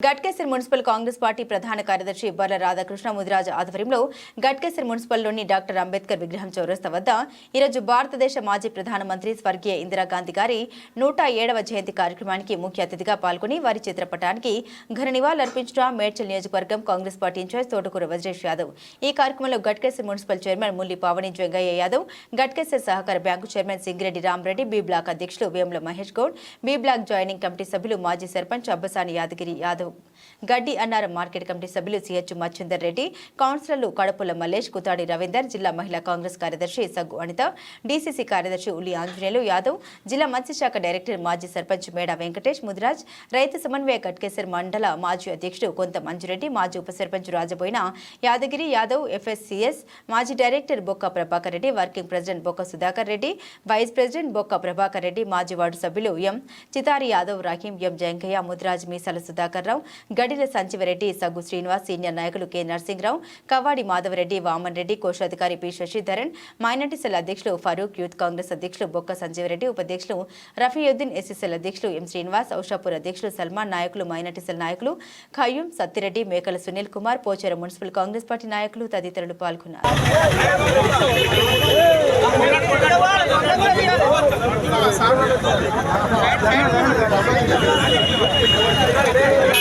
Ghatkesar municipal Congress party ప్రధాన కార్యదర్శి బర్ల రాధాకృష్ణ ముదిరాజు ఆధ్వర్యంలో గట్కేసర్ మున్సిపల్లోని డాక్టర్ అంబేద్కర్ విగ్రహం చౌరస్తా వద్ద ఈరోజు భారతదేశ మాజీ ప్రధానమంత్రి స్వర్గీయ ఇందిరాగాంధీ గారి నూట ఏడవ జయంతి కార్యక్రమానికి ముఖ్య అతిథిగా పాల్గొని వారి చిత్రపటానికి ఘన నివాళులర్పించిన మేడ్చల్ నియోజకవర్గం కాంగ్రెస్ పార్టీ ఇన్ఛార్జ్ తోటకూర వజ్రేష్ యాదవ్. ఈ కార్యక్రమంలో గట్కేసర్ మున్సిపల్ చైర్మన్ ముల్లి పావని జంగయ్య యాదవ్ గట్కేసర్ సహకార bank chairman Singireddy Ramareddy B block అధ్యక్షులు Vemula Mahesh Goud B block joining committee సభ్యులు మాజీ సర్పంచ్ అబ్బసాని యాదగిరి యాదవ్ గడ్డి అన్నారం మార్కెట్ కమిటీ సభ్యులు సిహెచ్ మచ్చిందర్ రెడ్డి కౌన్సిలర్లు కడపుల మల్లేష్ కుతాడి రవీందర్ జిల్లా మహిళా కాంగ్రెస్ కార్యదర్శి సగ్గు అనిత డీసీసీ కార్యదర్శి ఉల్లి ఆంజనేయులు యాదవ్ జిల్లా మత్స్యశాఖ డైరెక్టర్ మాజీ సర్పంచ్ మేడా వెంకటేష్ ముదిరాజ్ రైతు సమన్వయ కట్కేసర్ మండల మాజీ అధ్యక్షుడు కొంత మంజురెడ్డి మాజీ ఉప సర్పంచ్ రాజబోయిన యాదగిరి యాదవ్ ఎఫ్ఎస్సిఎస్ మాజీ director Bokka Prabhakar Reddy working president బొక్క సుధాకర్ రెడ్డి వైస్ ప్రెసిడెంట్ బొక్క ప్రభాకర్ రెడ్డి మాజీ వార్డు సభ్యులు ఎం చితారి యాదవ్ రాహీం ఎం జంకయ్య ముద్రాజ్ మీసాల సుధాకర్ రావు గడిల సంచివరెడ్డి సగ్గు శ్రీనివాస్ సీనియర్ నాయకులు కె నరసింహరావు కవ్వాడి మాధవరెడ్డి వామన్ రెడ్డి కోశాధికారి పి శశిధరన్ మైనార్టీ సెల్ అధ్యక్షులు ఫరూక్ యూత్ కాంగ్రెస్ అధ్యక్షులు బొక్క సంజీవరెడ్డి ఉపాధ్యక్షులు రఫీయుద్దీన్ ఎస్ఎస్ఎల్ అధ్యక్షులు ఎం శ్రీనివాస్ ఔషాపూర్ అధ్యక్షులు సల్మాన్ నాయకులు మైనార్టీ సెల్ నాయకులు ఖయ్యూం సత్తిరెడ్డి మేకల సునీల్ కుమార్ పోచార మున్సిపల్ కాంగ్రెస్ పార్టీ నాయకులు తదితరులు పాల్గొన్నారు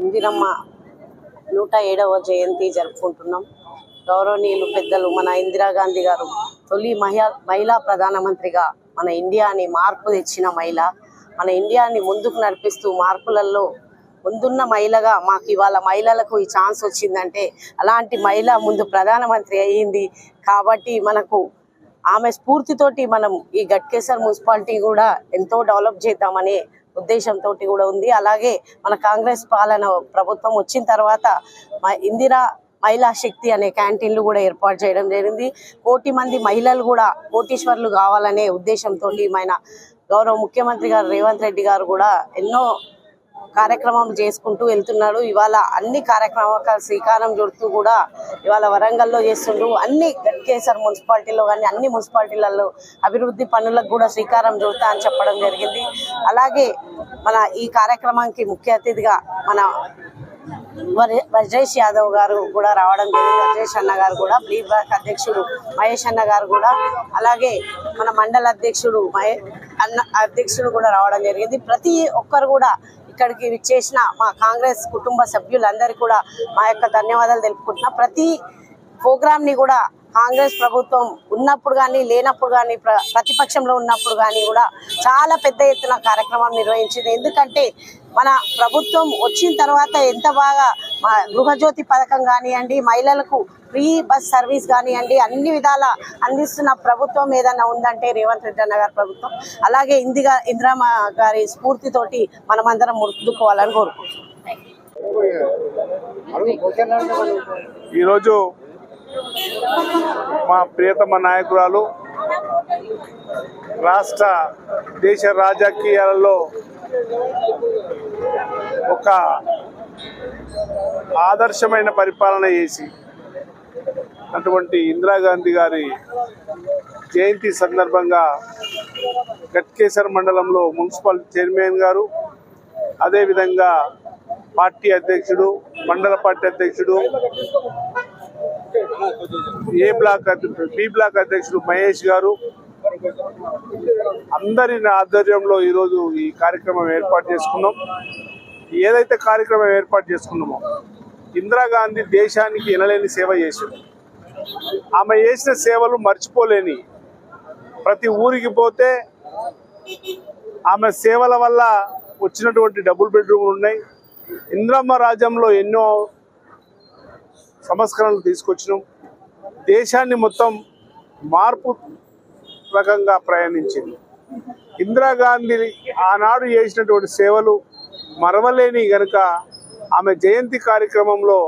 ఇందిరమ్మ నూట ఏడవ జయంతి జరుపుకుంటున్నాం. గౌరవనీయులు పెద్దలు మన ఇందిరాగాంధీ గారు తొలి మహిళా మహిళా ప్రధానమంత్రిగా మన ఇండియాని మార్పు తెచ్చిన మహిళ. మన ఇండియాని ముందుకు నడిపిస్తూ మార్పులలో ముందున్న మహిళగా మాకు ఇవాళ మహిళలకు ఈ ఛాన్స్ వచ్చిందంటే అలాంటి మహిళ ముందు ప్రధానమంత్రి అయ్యింది కాబట్టి మనకు ఆమె స్ఫూర్తితోటి మనం ఈ గట్కేసర్ మున్సిపాలిటీ కూడా ఎంతో డెవలప్ చేద్దామనే ఉద్దేశంతో కూడా ఉంది. అలాగే మన కాంగ్రెస్ పాలన ప్రభుత్వం వచ్చిన తర్వాత ఇందిరా మహిళా శక్తి అనే క్యాంటీన్లు కూడా ఏర్పాటు చేయడం జరిగింది. కోటి మంది మహిళలు కూడా కోటీశ్వర్లు కావాలనే ఉద్దేశంతో మన గౌరవ ముఖ్యమంత్రి గారు రేవంత్ రెడ్డి గారు కూడా ఎన్నో కార్యక్రమం చేసుకుంటూ వెళ్తున్నాడు. ఇవాళ అన్ని కార్యక్రమాలకు శ్రీకారం చుడుతూ కూడా ఇవాళ వరంగల్లో చేస్తుండ్రు అన్ని గట్కేసర్ మున్సిపాలిటీలో కానీ అన్ని మున్సిపాలిటీలలో అభివృద్ధి పనులకు కూడా శ్రీకారం చుడతా అని చెప్పడం జరిగింది. అలాగే మన ఈ కార్యక్రమానికి ముఖ్య అతిథిగా మన వజ్రేష్ యాదవ్ గారు కూడా రావడం జరిగింది. వజ్రేష్ అన్న గారు కూడా బ్లీ బ్లాక్ అధ్యక్షుడు మహేష్ అన్న గారు కూడా అలాగే మన మండల అధ్యక్షుడు మహే అన్న అధ్యక్షుడు కూడా రావడం జరిగింది. ప్రతి ఒక్కరు కూడా ఇక్కడికి విచ్చేసిన మా కాంగ్రెస్ కుటుంబ సభ్యులందరికీ కూడా మా యొక్క ధన్యవాదాలు తెలుపుకుంటున్నా. ప్రతి ప్రోగ్రామ్ని కూడా కాంగ్రెస్ ప్రభుత్వం ఉన్నప్పుడు కానీ లేనప్పుడు కానీ ప్ర- ప్రతిపక్షంలో ఉన్నప్పుడు కానీ కూడా చాలా పెద్ద ఎత్తున కార్యక్రమం నిర్వహించింది. ఎందుకంటే మన ప్రభుత్వం వచ్చిన తర్వాత ఎంత బాగా గృహజ్యోతి పథకం కానివ్వండి మహిళలకు ఫ్రీ బస్ సర్వీస్ కానివ్వండి అన్ని విధాల అందిస్తున్న ప్రభుత్వం ఏదైనా ఉందంటే రేవంత్ రెడ్డి అన్న గారి ప్రభుత్వం. అలాగే ఇందిగా ఇందిరామ గారి స్ఫూర్తితోటి మనమందరం ముందుకోవాలని కోరుకుంటున్నాం. ఈరోజు మా ప్రియతమ నాయకురాలు రాష్ట్ర దేశ రాజకీయాలలో ఒక ఆదర్శమైన పరిపాలన చేసి అటువంటి ఇందిరాగాంధీ గారి జయంతి సందర్భంగా గట్కేసర్ మండలంలో మున్సిపల్ చైర్మన్ గారు అదేవిధంగా పార్టీ అధ్యక్షుడు మండల పార్టీ అధ్యక్షుడు ఏ బ్లాక్ బి బ్లాక్ అధ్యక్షుడు మహేష్ గారు అందరి ఆధ్వర్యంలో ఈరోజు ఈ కార్యక్రమం ఏర్పాటు చేసుకున్నాం. ఏదైతే కార్యక్రమం ఏర్పాటు చేసుకున్నామో ఇందిరాగాంధీ దేశానికి ఎనలేని సేవ చేసింది. ఆమె చేసిన సేవలు మర్చిపోలేని ప్రతి ఊరికి పోతే ఆమె సేవల వల్ల వచ్చినటువంటి డబుల్ బెడ్రూమ్లు ఉన్నాయి. ఇంద్రమ్మ రాజ్యంలో ఎన్నో సంస్కరణలు తీసుకొచ్చినాం. దేశాన్ని మొత్తం మార్పు రకంగా ప్రయాణించింది. ఇందిరాగాంధీ ఆనాడు చేసినటువంటి సేవలు మరవలేని గనుక ఆమె జయంతి కార్యక్రమంలో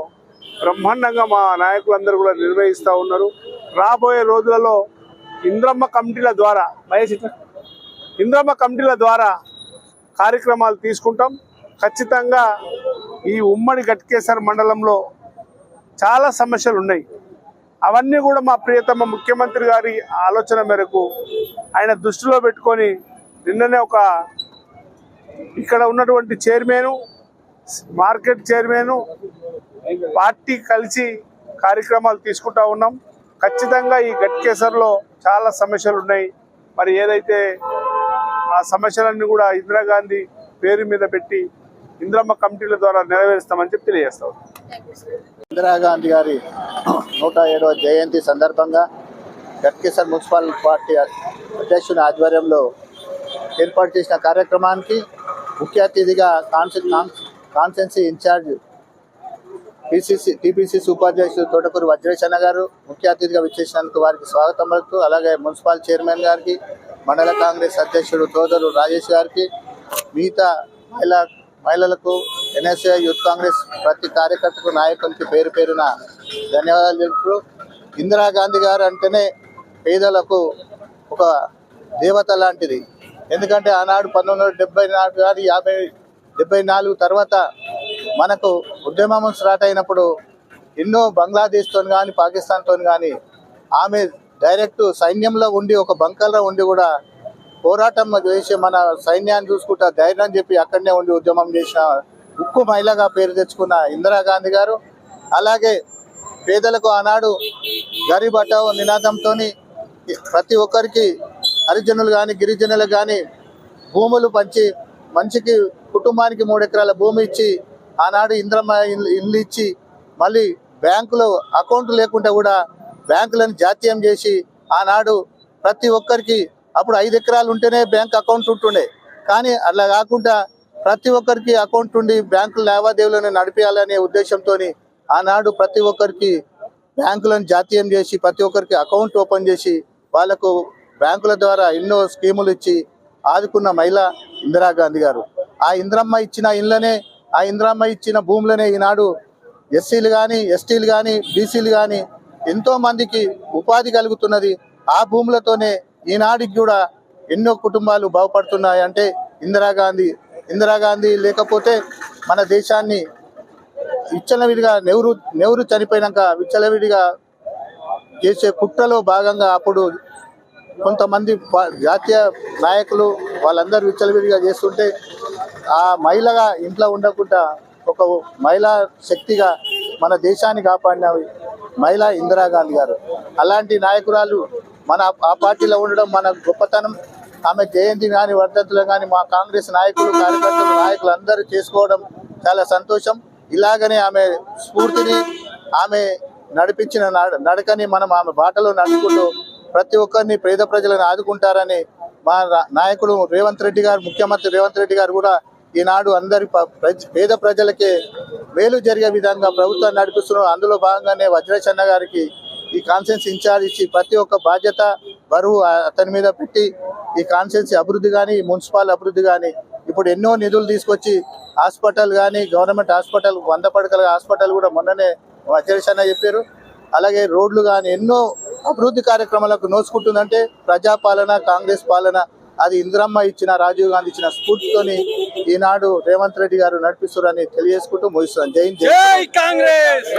బ్రహ్మాండంగా మా నాయకులందరూ కూడా నిర్వహిస్తూ ఉన్నారు. రాబోయే రోజులలో ఇంద్రమ్మ కమిటీల ద్వారా మహేష్ ఇంద్రమ్మ కమిటీల ద్వారా కార్యక్రమాలు తీసుకుంటాం. ఖచ్చితంగా ఈ ఉమ్మడి గట్కేసర్ మండలంలో చాలా సమస్యలు ఉన్నాయి. అవన్నీ కూడా మా ప్రియతమ ముఖ్యమంత్రి గారి ఆలోచన మేరకు ఆయన దృష్టిలో పెట్టుకొని నిన్ననే ఒక ఇక్కడ ఉన్నటువంటి చైర్మన్ మార్కెట్ చైర్మన్ పార్టీ కలిసి కార్యక్రమాలు తీసుకుంటా ఉన్నాం. ఖచ్చితంగా ఈ గట్కేసర్లో చాలా సమస్యలు ఉన్నాయి. మరి ఏదైతే ఆ సమస్యలన్నీ కూడా ఇందిరాగాంధీ పేరు మీద పెట్టి ఇంద్రమ్మ కమిటీల ద్వారా నెరవేరుస్తామని చెప్పి తెలియజేస్తాం ఇందిరాగాంధీ గారి నూట ఏడవ జయంతి సందర్భంగా గట్కేసర్ మున్సిపల్ పార్టీ అధ్యక్షుని ఆధ్వర్యంలో ఏర్పాటు చేసిన కార్యక్రమానికి ముఖ్య అతిథిగా కాన్సెన్ కాన్సెన్సీ ఇన్ఛార్జ్ పిసిసి టీపీసీ ఉపాధ్యక్షుడు తోటకూరు వజ్రేశన్న గారు ముఖ్య అతిథిగా విచ్చేసినందుకు వారికి స్వాగతం పలుకుతూ అలాగే మున్సిపల్ చైర్మన్ గారికి మండల కాంగ్రెస్ అధ్యక్షుడు తోదరు రాజేష్ గారికి మిగతా మహిళా మహిళలకు ఎన్ఎస్ఏ యూత్ కాంగ్రెస్ ప్రతి కార్యకర్తకు నాయకునికి పేరు పేరున ధన్యవాదాలు తెలుపుతూ ఇందిరాగాంధీ గారు అంటేనే పేదలకు ఒక దేవత లాంటిది. ఎందుకంటే ఆనాడు పంతొమ్మిది వందల డెబ్బై నాలుగు కానీ యాభై డెబ్బై నాలుగు తర్వాత మనకు ఉద్యమం స్టార్ట్ అయినప్పుడు ఎన్నో బంగ్లాదేశ్తో కానీ పాకిస్తాన్తో కానీ ఆమె డైరెక్ట్ సైన్యంలో ఉండి ఒక బంకర్లో ఉండి కూడా పోరాటం చేసి మన సైన్యాన్ని చూసుకుంటా ధైర్యం చెప్పి అక్కడనే ఉండి ఉద్యమం చేసిన ఉక్కు మహిళగా పేరు తెచ్చుకున్న ఇందిరాగాంధీ గారు. అలాగే పేదలకు ఆనాడు గరీబ్ హటావో నినాదంతో ప్రతి ఒక్కరికి హరిజనులు కానీ గిరిజనులు కానీ భూములు పంచి మనిషికి కుటుంబానికి మూడు ఎకరాల భూమి ఇచ్చి ఆనాడు ఇంద్రమ్మ ఇల్లు ఇచ్చి మళ్ళీ బ్యాంకులో అకౌంట్ లేకుండా కూడా బ్యాంకులను జాతీయం చేసి ఆనాడు ప్రతి ఒక్కరికి అప్పుడు ఐదు ఎకరాలు ఉంటేనే బ్యాంక్ అకౌంట్ ఉంటుండే. కానీ అలా కాకుండా ప్రతి ఒక్కరికి అకౌంట్ ఉండి బ్యాంకుల లావాదేవీలను నడిపేయాలనే ఉద్దేశంతో ఆనాడు ప్రతి ఒక్కరికి బ్యాంకులను జాతీయం చేసి ప్రతి ఒక్కరికి అకౌంట్ ఓపెన్ చేసి వాళ్ళకు బ్యాంకుల ద్వారా ఎన్నో స్కీములు ఇచ్చి ఆదుకున్న మహిళ ఇందిరాగాంధీ గారు. ఆ ఇంద్రమ్మ ఇచ్చిన ఇళ్ళనే ఆ ఇంద్రమ్మ ఇచ్చిన భూములనే ఈనాడు ఎస్సీలు కానీ ఎస్టీలు కానీ బీసీలు కానీ ఎంతో మందికి ఉపాధి కలుగుతున్నది. ఆ భూములతోనే ఈనాడికి కూడా ఎన్నో కుటుంబాలు బాగుపడుతున్నాయి. అంటే ఇందిరాగాంధీ ఇందిరాగాంధీ లేకపోతే మన దేశాన్ని విచ్చలవిడిగా నెహ్రూ నెహ్రూ చనిపోయినాక విచ్చలవిడిగా చేసే కుట్రలో భాగంగా అప్పుడు కొంతమంది జాతీయ నాయకులు వాళ్ళందరూ విచ్చలవిడిగా చేస్తుంటే ఆ మహిళగా ఇంట్లో ఉండకుండా ఒక మహిళా శక్తిగా మన దేశాన్ని కాపాడిన మహిళ ఇందిరాగాంధీ గారు. అలాంటి నాయకురాలు మన ఆ పార్టీలో ఉండడం మన గొప్పతనం. ఆమె జయంతి కానీ వర్ధంతులు కానీ మా కాంగ్రెస్ నాయకులు కార్యకర్తలు నాయకులు అందరూ చేసుకోవడం చాలా సంతోషం. ఇలాగనే ఆమె స్ఫూర్తిని ఆమె నడిపించిన నడ- నడకని మనం ఆమె బాటలో నడుచుకుంటూ ప్రతి ఒక్కరిని పేద ప్రజలను ఆదుకుంటారని మా నాయకుడు రేవంత్ రెడ్డి గారు ముఖ్యమంత్రి రేవంత్ రెడ్డి గారు కూడా ఈనాడు అందరి పేద ప్రజలకే మేలు జరిగే విధంగా ప్రభుత్వాన్ని నడిపిస్తున్నారు. అందులో భాగంగానే వజ్రేశన్న గారికి ఈ కాన్సెన్స్ ఇన్ఛార్జ్ ఇచ్చి ప్రతి ఒక్క బాధ్యత బరువు అతని మీద పెట్టి ఈ కాన్సెన్సీ అభివృద్ధి కానీ మున్సిపల్ అభివృద్ధి కానీ ఇప్పుడు ఎన్నో నిధులు తీసుకొచ్చి హాస్పిటల్ కానీ గవర్నమెంట్ హాస్పిటల్ వంద పడకల హాస్పిటల్ కూడా మొన్ననే వజ్రేశన్న చెప్పారు. అలాగే రోడ్లు కానీ ఎన్నో అభివృద్ధి కార్యక్రమాలకు నోసుకుంటుందంటే ప్రజాపాలన కాంగ్రెస్ పాలన. అది ఇందిరమ్మ ఇచ్చిన రాజీవ్ గాంధీ ఇచ్చిన స్ఫూర్తితోని ఈనాడు రేవంత్ రెడ్డి గారు నడిపిస్తున్నారని తెలియజేసుకుంటూ ముగిస్తున్నాను. జై జై కాంగ్రెస్!